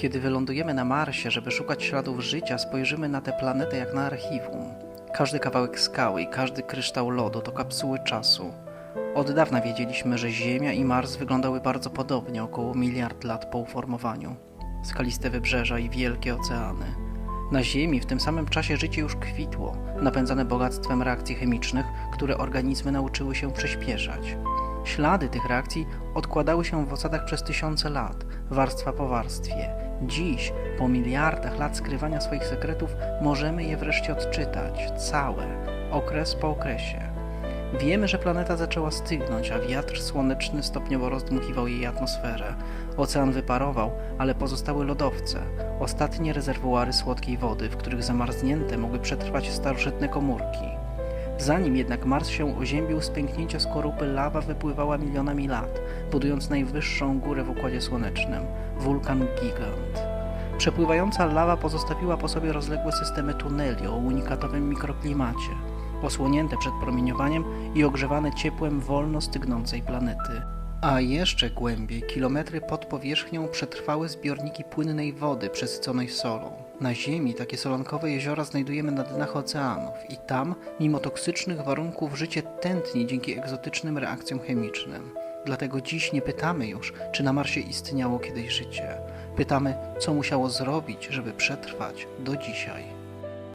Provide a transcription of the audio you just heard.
Kiedy wylądujemy na Marsie, żeby szukać śladów życia, spojrzymy na tę planetę jak na archiwum. Każdy kawałek skały i każdy kryształ lodu to kapsuły czasu. Od dawna wiedzieliśmy, że Ziemia i Mars wyglądały bardzo podobnie około miliard lat po uformowaniu. Skaliste wybrzeża i wielkie oceany. Na Ziemi w tym samym czasie życie już kwitło, napędzane bogactwem reakcji chemicznych, które organizmy nauczyły się przyspieszać. Ślady tych reakcji odkładały się w osadach przez tysiące lat, warstwa po warstwie. Dziś, po miliardach lat skrywania swoich sekretów, możemy je wreszcie odczytać, całe, okres po okresie. Wiemy, że planeta zaczęła stygnąć, a wiatr słoneczny stopniowo rozdmuchiwał jej atmosferę. Ocean wyparował, ale pozostały lodowce, ostatnie rezerwuary słodkiej wody, w których zamarznięte mogły przetrwać starożytne komórki. Zanim jednak Mars się oziębił, z pęknięcia skorupy lawa wypływała milionami lat, budując najwyższą górę w Układzie Słonecznym wulkan Gigant. Przepływająca lawa pozostawiła po sobie rozległe systemy tuneli o unikatowym mikroklimacie, osłonięte przed promieniowaniem i ogrzewane ciepłem wolno stygnącej planety. A jeszcze głębiej, kilometry pod powierzchnią, przetrwały zbiorniki płynnej wody przesyconej solą. Na Ziemi takie solankowe jeziora znajdujemy na dnach oceanów i tam, mimo toksycznych warunków, życie tętni dzięki egzotycznym reakcjom chemicznym. Dlatego dziś nie pytamy już, czy na Marsie istniało kiedyś życie. Pytamy, co musiało zrobić, żeby przetrwać do dzisiaj.